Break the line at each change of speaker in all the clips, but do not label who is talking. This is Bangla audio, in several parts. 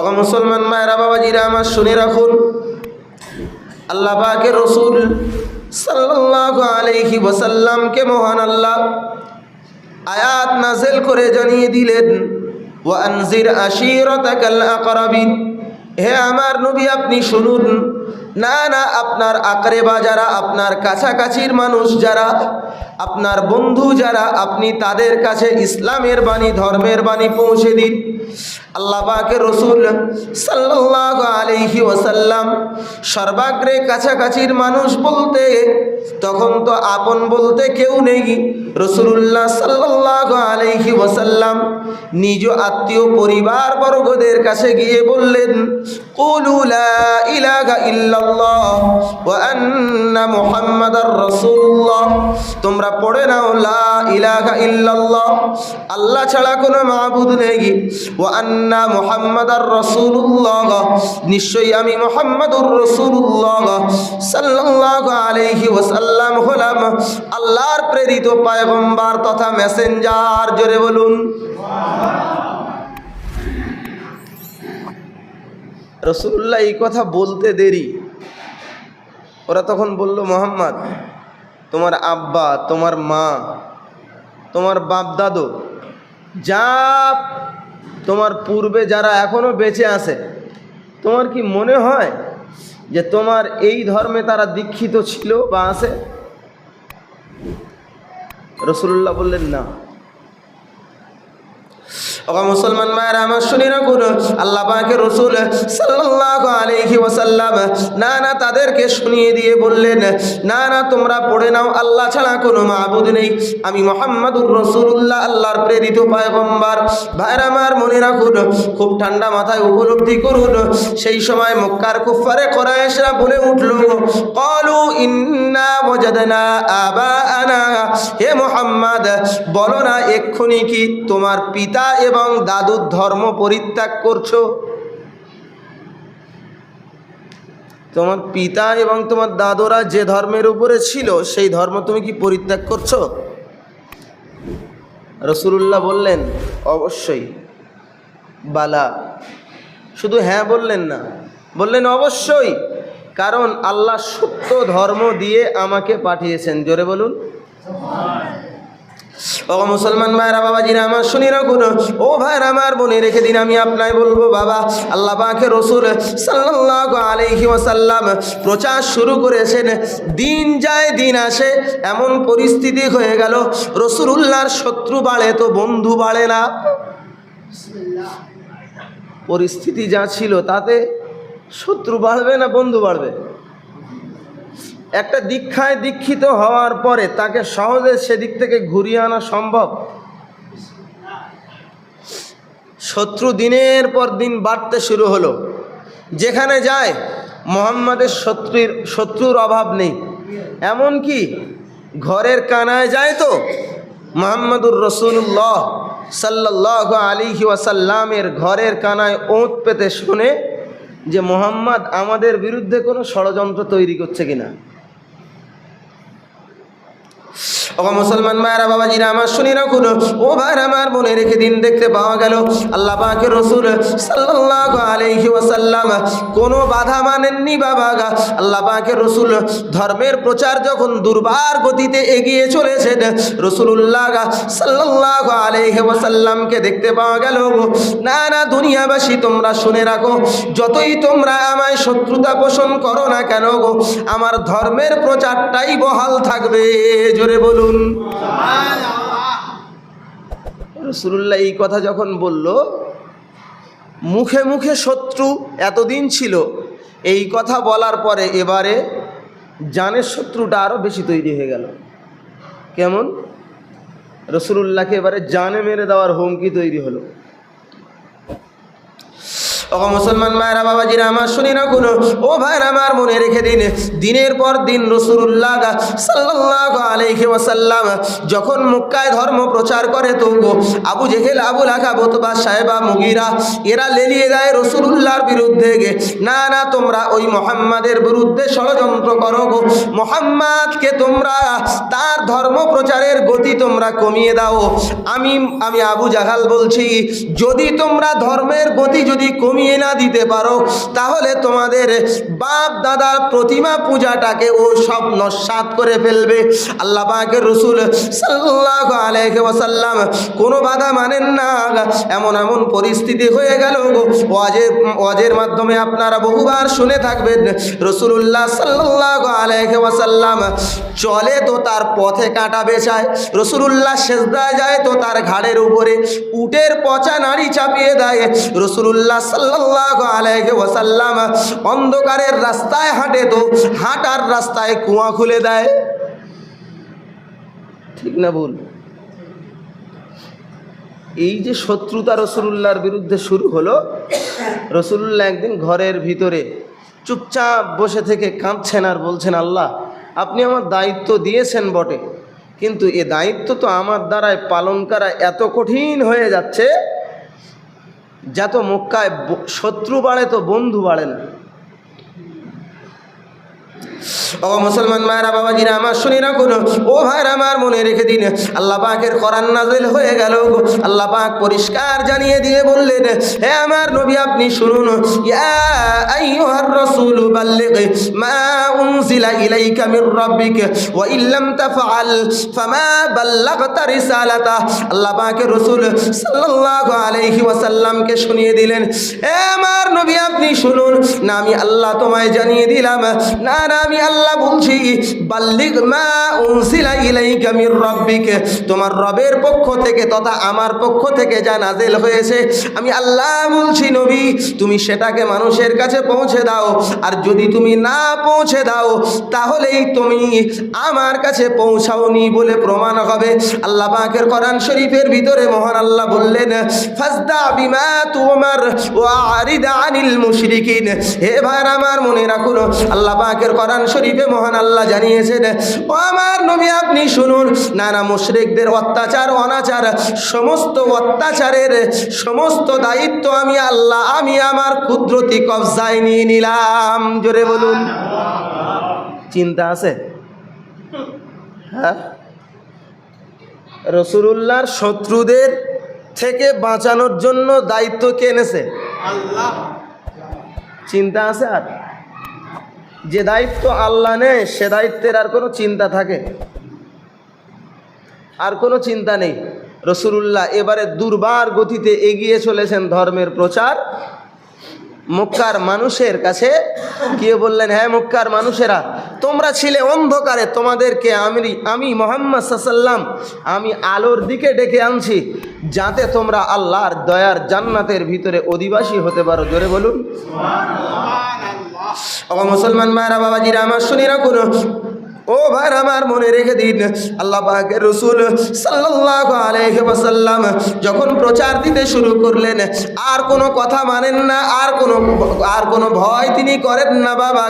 ও মুসলমান মায়েরা, বাবাজিরা, আমার শুনে রাখুন। আল্লাহ পাকের রসুল সাল্লাল্লাহু আলাইহি ওয়াসাল্লামকে মহান আল্লাহ আয়াত নাজেল করে জানিয়ে দিলেন, ওয়া আনজির আশিরাতাকাল আকরাবিন। হে আমার নবী, আপনি শুনুন। না না, আপনার আকরেবা যারা, আপনার কাছাকাছির মানুষ যারা, আপনার বন্ধু যারা, আপনি তাদের কাছে ইসলামের বাণী, ধর্মের বাণী পৌঁছে দিন। আল্লাহ পাকের রসুল সাল্লাল্লাহু আলাইহি ওসাল্লাম সর্বাগ্রে কাছাকাছির মানুষ বলতে, তখন তো আপন বলতে কেউ নেই। রসুল্লাহ সাল্লাল্লাহু আলাইহি ওসাল্লাম নিজ আত্মীয় পরিবার বর্গদের কাছে গিয়ে বললেন তোমরা পড়ে নাও, লা ইলাহা ইল্লাল্লাহ। আল্লাহ ছাড়া কোনো মাহবুদ নেই। ওয়া আন্না মুহাম্মাদার রাসূলুল্লাহ। নিশ্চয়ই আমি মুহাম্মাদুর রাসূলুল্লাহ। সাল্লাল্লাহু আলাইহি ওয়াসাল্লাম হলাম আল্লাহর প্রেরিত পয়গম্বর তথা মেসেঞ্জার। জোরে বলুন। রসুল্লাহ এই কথা বলতে দেরি। ওরা তখন বলল, মোহাম্মদ, তোমার আব্বা, তোমার মা, তোমার বাপ দাদু যা তোমার পূর্বে যারা এখনও বেঁচে আছে, তোমার কি মনে হয় যে তোমার এই ধর্মে তারা দীক্ষিত ছিল বা আছে? রসুল্লাহ বললেন, না। ওগা মুসলমান মায়ের, আমার শুনি না কোন আল্লাহ পাকে রসুল সাল্লাল্লাহু আলাইহি ওয়াসাল্লাম না না তাদেরকে শুনিয়ে দিয়ে বললেন না না তোমরা পড়ে নাও, আল্লাহ ছাড়া কোনো মাবুদ নেই। আমি মোহাম্মদুর রসুল্লাহ আল্লাহর প্রেরিত পয়গম্বর। ভাইরা আমার মনে রাখুন, খুব ঠান্ডা মাথায় উপলব্ধি করুন, সেই সময় মক্কার কুফারে কোরাইশরা বলে উঠল, কলু ইন্না ওয়াজাদনা আবাআনা। হে মোহাম্মদ, বলো না এক্ষুনি কি তোমার পিতা এবং দাদুর ধর্ম পরিত্যাগ করছ। তোমার পিতা এবং তোমার দাদুরা যে ধর্মের উপরে ছিল, সেই ধর্ম তুমি কি পরিত্যাগ করছ? রসুল্লাহ বললেন, অবশ্যই। বালা, শুধু হ্যাঁ বললেন না, বললেন, অবশ্যই। কারণ আল্লাহ সত্য ধর্ম দিয়ে আমাকে পাঠিয়েছেন। জোরে বলুন। ও মুসলমান ভাইরা বাবাজিরা, আমার শুনি রাখুন। ও ভাইরা আমার মনে রেখে দিন, আমি আপনায় বলব, বাবা, আল্লাহ পাকে রসুল সাল্লাল্লাহু আলাইহি ওয়াসাল্লাম প্রচার শুরু করেছেন। দিন যায়, দিন আসে, এমন পরিস্থিতি হয়ে গেল, রসুলুল্লাহর শত্রু বাড়ে তো বন্ধু বাড়ে না। পরিস্থিতি যা ছিল, তাতে শত্রু বাড়বে না, বন্ধু বাড়বে? একটা দীক্ষায় দীক্ষিত হওয়ার পরে তাকে সহজে সেদিক থেকে ঘুরিয়ে আনা সম্ভব। শত্রু দিনের পর দিন বাড়তে শুরু হলো। যেখানে যায়, মোহাম্মদের শত্রুর শত্রুর অভাব নেই। এমন কি, ঘরের কানায় যায় তো? মোহাম্মদুর রসুল্লাহ সাল্লাহ আলিহি ওয়াসাল্লামের ঘরের কানায় ওঁত পেতে শুনে যে মোহাম্মদ আমাদের বিরুদ্ধে কোনো ষড়যন্ত্র তৈরি করছে কিনা। ও মুসলমান মায়েরা, বাবাজিরা, আমার শুনি রাখুন ও ভাই আমার মনে রেখে দিন দেখতে পাওয়া গেল। আল্লাহ পাকে রসুল সাল্লাল্লাহু আলাইহি ওয়াসাল্লাম কোনো বাধা মানেননি, বাবা গা। আল্লাহ পাকে রসুল ধর্মের প্রচার যখন দুর্বার গতিতে এগিয়ে চলেছেন রসুল্লাহ গা সাল্লাল্লাহু আলাইহি ওয়াসাল্লামকে দেখতে পাওয়া গেল না না, দুনিয়াবাসী, তোমরা শুনে রাখো, যতই তোমরা আমায় শত্রুতা পোষণ করো না কেন গো আমার ধর্মের প্রচারটাই বহাল থাকবে। জোরে বলুন। রসুল্লাহ এই কথা যখন বলল, মুখে মুখে শত্রু এতদিন ছিল, এই কথা বলার পরে এবারে জানের শত্রুটা আরও বেশি তৈরি হয়ে গেল। কেমন? রসুল্লাহকে এবারে জানে মেরে দেওয়ার হুমকি তৈরি হলো। ও মুসলমান মায়েরা বাবাজিরা, আমার শুনি না কোনো। ও ভাইরা, আমার মনে রেখে দিন। দিনের পর দিন রসুল্লাহ সাল্লাল্লাহু আলাইহি ওয়াসাল্লাম যখন মুক্কায় ধর্ম প্রচার করে তো আবু জেহেল, আবু লাখা বোতবা সাহেবা, মুগিরা, এরা লেলিয়ে দেয় রসুলুল্লাহর বিরুদ্ধে গে না না, তোমরা ওই মোহাম্মদের বিরুদ্ধে ষড়যন্ত্র করো গো। মোহাম্মদকে তোমরা তার ধর্ম প্রচারের গতি তোমরা কমিয়ে দাও। আমি আমি আবু জাহাল বলছি, যদি তোমরা ধর্মের গতি যদি কমিয়ে কমিয়ে না দিতে পারো, তাহলে তোমাদের বাপ দাদার প্রতিমা পূজাটাকে ও সব নস্বাত করে ফেলবে। আল্লাহ পাকের রসুল সাল্লাল্লাহু আলাইহি ওয়াসাল্লাম কোনো বাধা মানেন না। এমন এমন পরিস্থিতি হয়ে গেল ওয়াজের ওয়াজের মাধ্যমে আপনারা বহুবার শুনে থাকবেন রসুল্লাহ সাল্লাল্লাহু আলাইহি ওয়াসাল্লাম চলে তো তার পথে কাঁটা বেচায় রসুল্লাহ সেজদায় যায় তো তার ঘাড়ের উপরে উটের পচা নাড়ি চাপিয়ে দেয় রসুল্লাহ সাল্লাল্লাহু আলাইহি ওয়াসাল্লাম অন্ধকারের রাস্তায় হাঁটে তো হাঁটার রাস্তায় কুয়া খুলে দেয়। ঠিক না ভুল? এই যে শত্রুতা রসুল্লাহর বিরুদ্ধে শুরু হলো, রসুল্লাহ একদিন ঘরের ভিতরে চুপচাপ বসে থেকে কাঁদছেন আর বলছেন, আল্লাহ, আপনি আমার দায়িত্ব দিয়েছেন বটে, কিন্তু এ দায়িত্ব তো আমার দ্বারায় পালন করা এত কঠিন হয়ে যাচ্ছে। যত মক্কায় শত্রু বাড়ে তো বন্ধু বাড়ে না। ও মুসলমান মায়েরা, বাবাজিরা, আমার শুনি রাখুন ও ভাইরা আমার মনে রেখে দিন। আল্লাহ পাকের নাজিল হয়ে গেল আল্লাহ পাক পরিষ্কার জানিয়ে দিয়ে বললেন, হে আমার নবী, আপনি শুনুন। আল্লাহ শুনিয়ে দিলেন আমার নবী, আপনি শুনুন। আমি আল্লাহ তোমায় জানিয়ে দিলাম, না আমি আল্লাহ বলছি, বাল্লিগ মা উনসিলা ইলাইকা মির রাব্বিক। তোমার রবের পক্ষ থেকে তথা আমার পক্ষ থেকে যা নাজেল হয়েছে, আমি আল্লাহ বলছি, নবী, তুমি সেটাকে মানুষের কাছে পৌঁছে দাও। আর যদি তুমি না পৌঁছে দাও, তাহলেই তুমি আমার কাছে পৌঁছাওনি বলে প্রমাণ হবে। আল্লাহ পাকের কোরআন শরীফের ভিতরে মহান আল্লাহ বললেন ফাসদা বিমা তুমার ওয়া আরিদ আনিল মুশরিকিন। হে ভাই আমার মনে রাখুন, আল্লাহ পাকের কোরআন শরীফে মহান আল্লাহ জানিয়েছেন ও আমার নবী আপনি শুনুন নানা মুশরিকদের অত্যাচার অনাচার সমস্ত অত্যাচারের সমস্ত দায়িত্ব আমি আল্লাহ আমি আমার কুদরতি কবজায় নিয়ে নিলাম। জোরে বলুন। চিন্তা আছে? হ্যাঁ? রসুলুল্লাহর শত্রুদের থেকে বাঁচানোর জন্য দায়িত্ব কে এনেছে? চিন্তা আছে আর? যে দায়িত্ব আল্লাহ নেয়, সে দায়িত্বের আর কোনো চিন্তা থাকে। আর কোনো চিন্তা নেই। রসুলুল্লাহ এবারে দুর্বার গতিতে এগিয়ে চলেছেন ধর্মের প্রচার। মক্কার মানুষের কাছে গিয়ে বললেন হ্যাঁ মক্কার মানুষেরা, তোমরা ছিলে অন্ধকারে, তোমাদেরকে আমি আমি মোহাম্মদ সাল্লাম আমি আলোর দিকে ডেকে আনছি, যাতে তোমরা আল্লাহর দয়ার জান্নাতের ভিতরে অধিবাসী হতে পারো। জোরে বলুন। ও মুসলমান ভাইরা বাবাজিরা, আমার শুনি রাখুন ও ভাই আমার মনে রেখে দিন। আল্লাহ রসুল ওয়াসাল্লাম যখন প্রচার দিতে শুরু করলেন, আর কোনো কথা মানেন না, আর কোনো আর কোনো ভয় তিনি করেন না, বাবা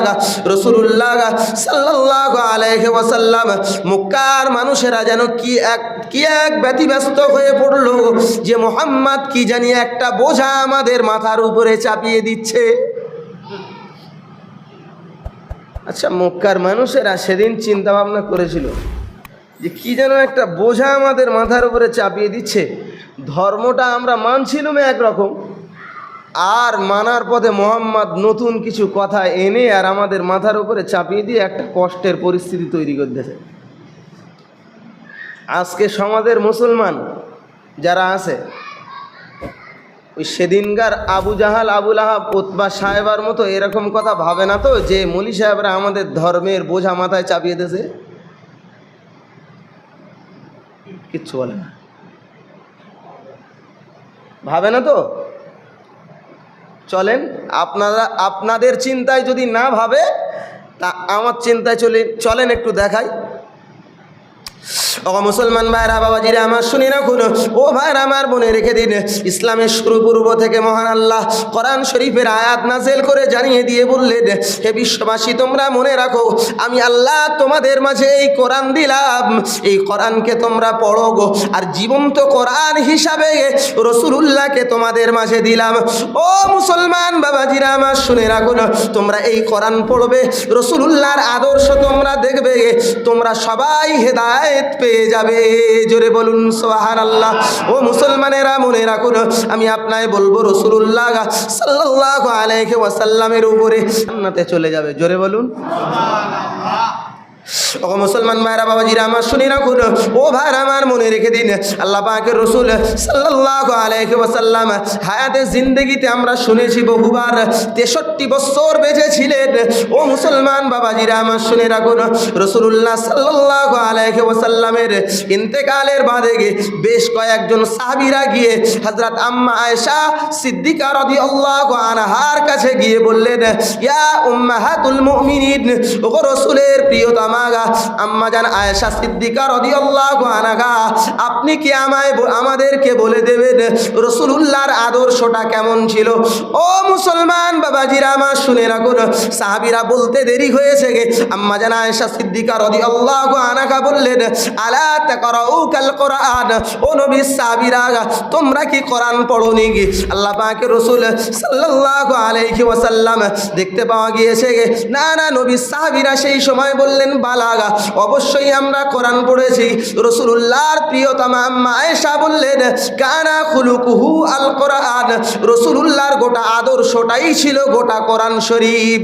রসুল্লাহ সাল্লাল্লাহু আলাইহি ওয়াসাল্লাম মক্কার মানুষেরা যেন কি এক কি এক ব্যতিব্যস্ত হয়ে পড়ল, যে মোহাম্মদ কি জানি একটা বোঝা আমাদের মাথার উপরে চাপিয়ে দিচ্ছে। আচ্ছা মক্কার মানুষেরা সেদিন চিন্তা ভাবনা করেছিল যে কি যেন একটা বোঝা আমাদের মাথার উপরে চাপিয়ে দিচ্ছে। ধর্মটা আমরা মানছিলাম একরকম। আর মানার পথে মোহাম্মদ নতুন কিছু কথা এনে আর আমাদের মাথার উপরে চাপিয়ে দিয়ে একটা কষ্টের পরিস্থিতি তৈরি করতেছে আজকে সমাজের মুসলমান যারা আছে ওই সেদিনকার আবু জাহাল আবুল আহাব উতবা সাহেবার মতো এরকম কথা ভাবে না তো যে মলি সাহেবরা আমাদের ধর্মের বোঝা মাথায় চাপিয়ে দিয়েছে? কিচ্ছু বলে না। ভাবে না তো? চলেন, আপনারা, আপনাদের চিন্তায় যদি না ভাবে, তা আমার চিন্তায় চলে, চলেন একটু দেখাই। ও মুসলমান ভাইরা, বাবাজিরা, আমার শুনি রাখুন ও ভাইরা, আমার মনে রেখে দিন। ইসলামের শুরু পূর্ব থেকে মহান আল্লাহ কোরআন শরীফের আয়াত নাজেল করে জানিয়ে দিয়ে বললেন, হে বিশ্ববাসী, তোমরা মনে রাখো, আমি আল্লাহ তোমাদের মাঝে এই কোরআন দিলাম। এই কোরআনকে তোমরা পড়ো গো। আর জীবন্ত কোরআন হিসাবে রসুলুল্লাহকে তোমাদের মাঝে দিলাম। ও মুসলমান বাবাজিরা, আমার শুনে রাখুন, তোমরা এই কোরআন পড়বে, রসুলুল্লাহর আদর্শ তোমরা দেখবে, তোমরা সবাই হেদায়েত পেয়ে যাবে। জোরে বলুন সোহার আল্লাহ ও মুসলমানেরা, মনে রাখুন, আমি আপনায় বলব রসুল্লাহ সাল্লাহ আলাইকে ওয়াসাল্লামের উপরে জান্নাতে চলে যাবে। জোরে বলুন। ও মুসলমান ভাইরা, বাবাজিরা, আমার শুনে রাখুন। ও ভাইরা, আমার মনে রেখে দিন। আল্লাহ পাকের রসুল সাল্লাল্লাহু আলাইহি ওয়াসাল্লাম হায়াতে জিন্দেগিতে আমরা শুনেছি বহুবার তেষট্টি বছর বেঁচে ছিলেন ও মুসলমান বাবাজিরা, আমার শুনে রাখুন। রসুল্লাহ সাল্লাল্লাহু আলাইহি ওয়াসাল্লামের ইন্তেকালের বাদে বেশ কয়েকজন সাহাবীরা গিয়ে হযরত আম্মা আয়েশা সিদ্দিকা রাদিয়াল্লাহু আনহার কাছে গিয়ে বললেন, ইয়া উম্মাহাতুল মুমিনিন, ওগো রসুলের প্রিয়তমা আপনি কি আমায় আমাদেরকে বলে দেবেন রসুলুল্লাহর আদর্শটা কেমন ছিল? ও মুসলমান বাবাজিরা আমার শুনে রাখুন, সাহাবীরা বলতে দেরি হয়েছে গে। আম্মা জান আয়েশা সিদ্দিকা আনহা বললেন কাল ও তোমরা কি আল্লাহ পাকের রসুল দেখতে পাওয়া গিয়েছে না না, নবী সাহাবীরা সেই সময় বললেন বালাগা। অবশ্যই আমরা কোরআন পড়েছি। রসুল্লাহর প্রিয়তমা মায়েশা বললেন, কানা খুলুকুহু আল কোরআন। রসুল্লাহর গোটা আদর্শটাই ছিল গোটা কোরআন শরীফ।